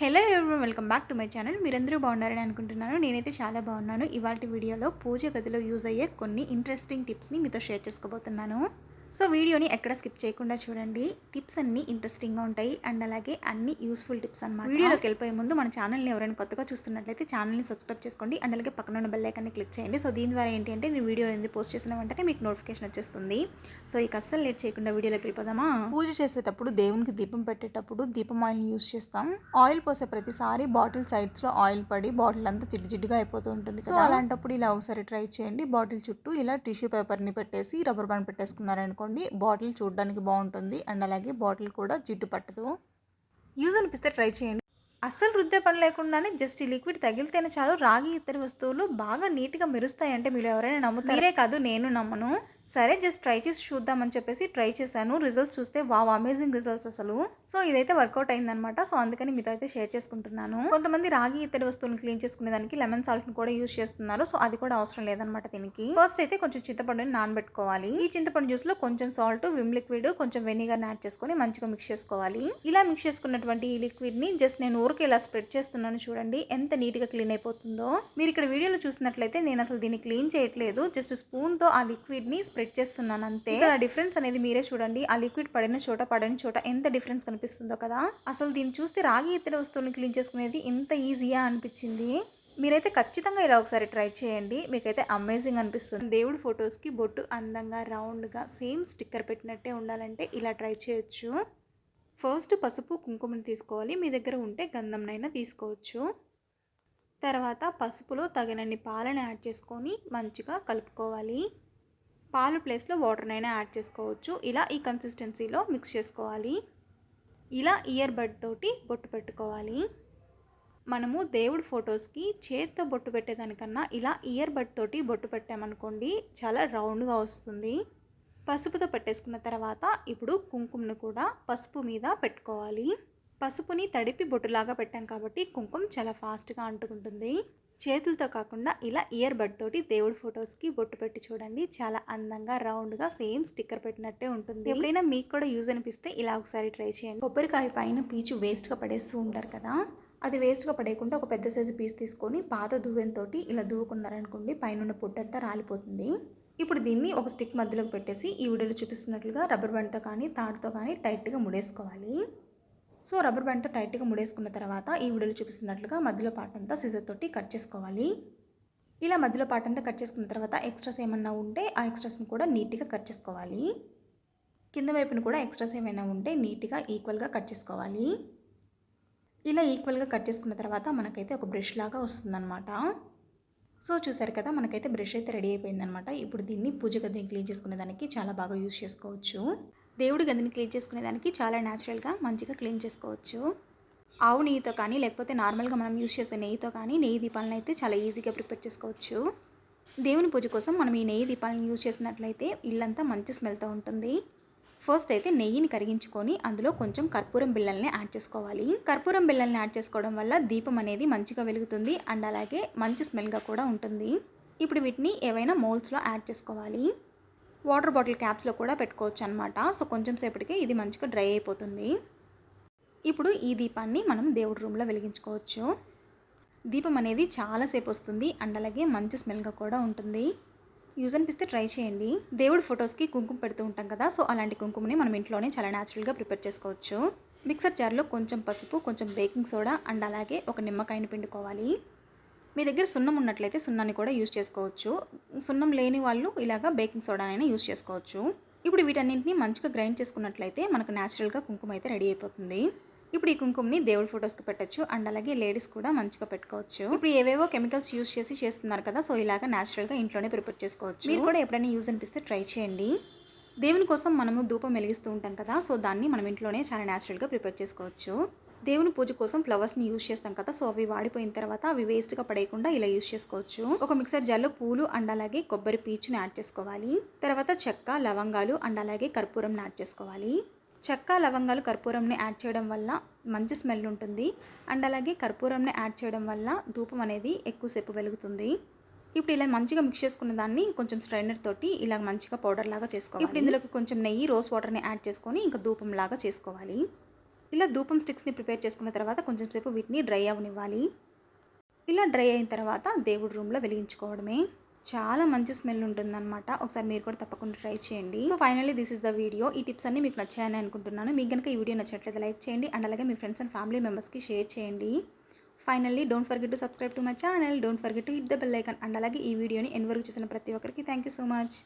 Hello ఎవరి welcome back to my channel. మీరందరూ బాగున్నారని అనుకుంటున్నాను. నేనైతే చాలా బాగున్నాను. ఇవాటి వీడియోలో పూజ గదిలో యూజ్ అయ్యే కొన్ని ఇంట్రెస్టింగ్ టిప్స్ని మీతో షేర్ చేసుకోబోతున్నాను. సో వీడియోని ఎక్కడ స్కిప్ చేయకుండా చూడండి. టిప్స్ అన్నీ ఇంట్రెస్టింగ్గా ఉంటాయి. అండ్ అలాగే అన్ని యూస్ఫుల్ టిప్స్ అన్నమాట. వీడియోలోకి వెళ్ళిపోయే ముందు మన ఛానల్ని ఎవరైనా కొత్తగా చూస్తున్నట్లయితే ఛానల్ని సబ్స్క్రైబ్ చేసుకోండి. అండ్ అలాగే పక్కన ఉన్న బెల్ ఐకాన్ని క్లిక్ చేయండి. సో దీని ద్వారా ఏంటి అంటే నేను వీడియో ఎందుకు పోస్ట్ చేసిన వెంటనే మీకు నోటిఫికేషన్ వచ్చేస్తుంది. సో ఇక అస్సలు లేట్ చేయకుండా వీడియోలోకి వెళ్ళిపోదామా? పూజ చేసేటప్పుడు దేవునికి దీపం పెట్టేటప్పుడు దీపం ఆయిల్ యూస్ చేస్తాం. ఆయిల్ పోసే ప్రతిసారి బాటిల్ సైడ్స్లో ఆయిల్ పడి బాటిల్ అంతా జిడ్డు జిడ్డుగా అయిపోతూ ఉంటుంది సో అలాంటప్పుడు ఇలా ఒకసారి ట్రై చేయండి. బాటిల్ చుట్టూ ఇలా టిష్యూ పేపర్ని పెట్టేసి రబ్బర్ బ్యాండ్ అనుకోండి బాటిల్ చూడడానికి బాగుంటుంది. అండ్ అలాగే బాటిల్ కూడా జిడ్డు పట్టదు. యూజ్ అనిపిస్తే ట్రై చేయండి. అస్సలు రుద్దే పని లేకుండానే జస్ట్ ఈ లిక్విడ్ తగిలితేనే చాలు. రాగి ఇతర వస్తువులు బాగా నీట్గా మెరుస్తాయంటే మీరు ఎవరైనా నమ్ముతారు? మీరే కాదు నేను నమ్మను. సరే జస్ట్ ట్రై చేసి చూద్దామని చెప్పేసి ట్రై చేశాను. రిజల్ట్స్ చూస్తే వావ్ అమేజింగ్ రిజల్ట్స్ అసలు. సో ఇదైతే వర్కౌట్ అయిందనమాట సో అందుకని మీతో అయితే షేర్ చేసుకుంటున్నాను. కొంతమంది రాగి ఇతర వస్తువులను క్లీన్ చేసుకునే దానికి లెమన్ సాల్ట్ని కూడా యూస్ చేస్తున్నారు. సో అది కూడా అవసరం లేదనమాట దీనికి. ఫస్ట్ అయితే కొంచెం చింతపండుని నానబెట్టుకోవాలి. ఈ చింతపండు జ్యూస్లో కొంచెం సాల్ట్ విమ్ లిక్విడ్ కొంచెం వెనిగర్ యాడ్ చేసుకొని మంచిగా మిక్స్ చేసుకోవాలి. ఇలా మిక్స్ చేసుకున్నటువంటి ఈ లిక్విడ్ని జస్ట్ నేను ఊరికి ఇలా స్ప్రెడ్ చేస్తున్నాను చూడండి. ఎంత నీట్గా క్లీన్ అయిపోతుందో. మీరు ఇక్కడ వీడియోలో చూసినట్లయితే నేను అసలు దీన్ని క్లీన్ చేయట్లేదు. జస్ట్ స్పూన్తో ఆ లిక్విడ్ని స్ప్రెడ్ చేస్తున్నాను అంతే. ఆ డిఫరెన్స్ అనేది మీరే చూడండి. ఆ లిక్విడ్ పడిన చోట పడని చోట ఎంత డిఫరెన్స్ కనిపిస్తుందో కదా. అసలు దీన్ని చూస్తే రాగి ఇతర వస్తువులను క్లీన్ చేసుకునేది ఇంత ఈజీయా అనిపించింది. మీరైతే ఖచ్చితంగా ఇలా ఒకసారి ట్రై చేయండి. మీకైతే అమేజింగ్ అనిపిస్తుంది. దేవుడి ఫొటోస్కి బొట్టు అందంగా రౌండ్గా సేమ్ స్టిక్కర్ పెట్టినట్టే ఉండాలంటే ఇలా ట్రై చేయొచ్చు. ఫస్ట్ పసుపు కుంకుమని తీసుకోవాలి. మీ దగ్గర ఉంటే గంధంనైనా తీసుకోవచ్చు. తర్వాత పసుపులో తగినన్ని పాలను యాడ్ చేసుకొని మంచిగా కలుపుకోవాలి. పాలు ప్లేస్లో వాటర్నైనా యాడ్ చేసుకోవచ్చు. ఇలా ఈ కన్సిస్టెన్సీలో మిక్స్ చేసుకోవాలి. ఇలా ఇయర్ బడ్ తోటి బొట్టు పెట్టుకోవాలి. మనము దేవుడి ఫొటోస్కి చేత్తో బొట్టు పెట్టేదానికన్నా ఇలా ఇయర్ బడ్ తోటి బొట్టు పెట్టామనుకోండి చాలా రౌండ్గా వస్తుంది. పసుపుతో పెట్టేసుకున్న తర్వాత ఇప్పుడు కుంకుమను కూడా పసుపు మీద పెట్టుకోవాలి. పసుపుని తడిపి బొట్టులాగా పెట్టాం కాబట్టి కుంకుమ చాలా ఫాస్ట్గా అంటుకుంటుంది. చేతులతో కాకుండా ఇలా ఇయర్ బడ్ తోటి దేవుడి ఫొటోస్కి బొట్టు పెట్టి చూడండి. చాలా అందంగా రౌండ్గా సేమ్ స్టిక్కర్ పెట్టినట్టే ఉంటుంది. ఎప్పుడైనా మీకు కూడా యూజ్ అనిపిస్తే ఇలా ఒకసారి ట్రై చేయండి. కొబ్బరికాయ పైన పీచు వేస్ట్గా పడేస్తూ ఉంటారు కదా అది వేస్ట్గా పడేయకుండా ఒక పెద్ద సైజు పీస్ తీసుకొని పాత దువ్వెంతో ఇలా దువ్వుకున్నారనుకోండి పైన పొట్టంతా రాలిపోతుంది. ఇప్పుడు దీన్ని ఒక స్టిక్ మధ్యలోకి పెట్టేసి ఈ వీడియోలో చూపిస్తున్నట్లుగా రబ్బర్ బ్యాండ్తో కానీ తాడుతో కానీ టైట్గా ముడేసుకోవాలి. సో రబ్బర్ బ్యాండ్తో టైట్గా ముడేసుకున్న తర్వాత ఈ వీడియోలో చూపిస్తున్నట్లుగా మధ్యలో పార్ట్ అంతా సిజర్ తోటి కట్ చేసుకోవాలి. ఇలా మధ్యలో పార్ట్ అంతా కట్ చేసుకున్న తర్వాత ఎక్స్ట్రాస్ ఏమన్నా ఉంటే ఆ ఎక్స్ట్రాస్ని కూడా నీట్గా కట్ చేసుకోవాలి. కింద వైపున కూడా ఎక్స్ట్రాస్ ఏమైనా ఉంటే నీట్గా ఈక్వల్గా కట్ చేసుకోవాలి. ఇలా ఈక్వల్గా కట్ చేసుకున్న తర్వాత మనకైతే ఒక బ్రష్ లాగా వస్తుందన్నమాట. సో చూసారు కదా మనకైతే బ్రష్ అయితే రెడీ అయిపోయిందనమాట ఇప్పుడు దీన్ని పూజ గదిని క్లీన్ చేసుకునే దానికి చాలా బాగా యూజ్ చేసుకోవచ్చు. దేవుడి గదిని క్లీన్ చేసుకునే దానికి చాలా న్యాచురల్గా మంచిగా క్లీన్ చేసుకోవచ్చు. ఆవు నెయ్యితో కానీ లేకపోతే నార్మల్గా మనం యూజ్ చేసే నెయ్యితో కానీ నెయ్యి దీపాలను అయితే చాలా ఈజీగా ప్రిపేర్ చేసుకోవచ్చు. దేవుని పూజ కోసం మనం ఈ నెయ్యి దీపాలను యూజ్ చేసినట్లయితే ఇల్లంతా మంచి స్మెల్తో ఉంటుంది. ఫస్ట్ అయితే నెయ్యిని కరిగించుకొని అందులో కొంచెం కర్పూరం బిళ్ళల్ని యాడ్ చేసుకోవాలి. కర్పూరం బిళ్ళల్ని యాడ్ చేసుకోవడం వల్ల దీపం అనేది మంచిగా వెలుగుతుంది అండ్ అలాగే మంచి స్మెల్గా కూడా ఉంటుంది. ఇప్పుడు వీటిని ఏవైనా మోల్స్లో యాడ్ చేసుకోవాలి. వాటర్ బాటిల్ క్యాప్స్లో కూడా పెట్టుకోవచ్చు అనమాట సో కొంచెం సేపటికి ఇది మంచిగా డ్రై అయిపోతుంది. ఇప్పుడు ఈ దీపాన్ని మనం దేవుడి రూమ్లో వెలిగించుకోవచ్చు. దీపం అనేది చాలాసేపు వస్తుంది అండ్ అలాగే మంచి స్మెల్గా కూడా ఉంటుంది. యూజ్ అనిపిస్తే ట్రై చేయండి. దేవుడి ఫొటోస్కి కుంకుమ పెడుతూ ఉంటాం కదా సో అలాంటి కుంకుమని మనం ఇంట్లోనే చాలా న్యాచురల్గా ప్రిపేర్ చేసుకోవచ్చు. మిక్సర్ జార్లో కొంచెం పసుపు కొంచెం బేకింగ్ సోడా అండ్ అలాగే ఒక నిమ్మకాయని పిండుకోవాలి. మీ దగ్గర సున్నం ఉన్నట్లయితే సున్నాన్ని కూడా యూజ్ చేసుకోవచ్చు. సున్నం లేని వాళ్ళు ఇలాగా బేకింగ్ సోడానైనా యూజ్ చేసుకోవచ్చు. ఇప్పుడు వీటన్నింటిని మంచిగా గ్రైండ్ చేసుకున్నట్లయితే మనకు న్యాచురల్గా కుంకుమ అయితే రెడీ అయిపోతుంది. ఇప్పుడు ఈ కుంకుమని దేవుడి ఫొటోస్కి పెట్టచ్చు. అండ్ అలాగే లేడీస్ కూడా మంచిగా పెట్టుకోవచ్చు. ఇప్పుడు ఏవేవో కెమికల్స్ యూస్ చేసి చేస్తున్నారు కదా సో ఇలాగా న్యాచురల్గా ఇంట్లోనే ప్రిపేర్ చేసుకోవచ్చు. మీరు కూడా ఎప్పుడైనా యూజ్ అనిపిస్తే ట్రై చేయండి. దేవుని కోసం మనము ధూపం వెలిగిస్తూ ఉంటాం కదా సో దాన్ని మనం ఇంట్లోనే చాలా న్యాచురల్గా ప్రిపేర్ చేసుకోవచ్చు. దేవుని పూజ కోసం ఫ్లవర్స్ని యూజ్ చేస్తాం కదా సో అవి వాడిపోయిన తర్వాత అవి వేస్ట్గా పడేయకుండా ఇలా యూజ్ చేసుకోవచ్చు. ఒక మిక్సర్ జార్లో పూలు అండ్ అలాగే కొబ్బరి పీచుని యాడ్ చేసుకోవాలి. తర్వాత చెక్క లవంగాలు అండ్ అలాగే కర్పూరంని యాడ్ చేసుకోవాలి. చెక్క లవంగాలు కర్పూరంని యాడ్ చేయడం వల్ల మంచి స్మెల్ ఉంటుంది. అండ్ అలాగే కర్పూరంని యాడ్ చేయడం వల్ల ధూపం అనేది ఎక్కువసేపు వెలుగుతుంది. ఇప్పుడు ఇలా మంచిగా మిక్స్ చేసుకున్న దాన్ని కొంచెం స్ట్రైనర్ తోటి ఇలా మంచిగా పౌడర్ లాగా చేసుకోవాలి. ఇప్పుడు ఇందులోకి కొంచెం నెయ్యి రోస్ వాటర్ని యాడ్ చేసుకొని ఇంకా ధూపం లాగా చేసుకోవాలి. ఇలా ధూపం స్టిక్స్ని ప్రిపేర్ చేసుకున్న తర్వాత కొంచెం సేపు వీటిని డ్రై అవనివ్వాలి. ఇలా డ్రై అయిన తర్వాత దేవుడి రూమ్లో వెలిగించుకోవడమే. చాలా మంచి స్మెల్ ఉంటుందన్నమాట. ఒకసారి మీరు కూడా తప్పకుండా ట్రై చేయండి. So finally this is the video ఈ టిప్స్ అన్ని మీకు నచ్చాయని అనుకుంటున్నాను. మీకు కనుక ఈ వీడియో నచ్చినట్లయితే లైక్ చేయండి. అండ్ అలాగే మీ ఫ్రెండ్స్ అండ్ ఫ్యామిలీ మెంబర్స్కి షేర్ చేయండి. Finally don't forget to subscribe to my channel don't forget to hit the bell icon and అలాగే ఈ వీడియోని ఎన్ వరకు చూసిన ప్రతి ఒక్కరికి థ్యాంక్ యూ సో మచ్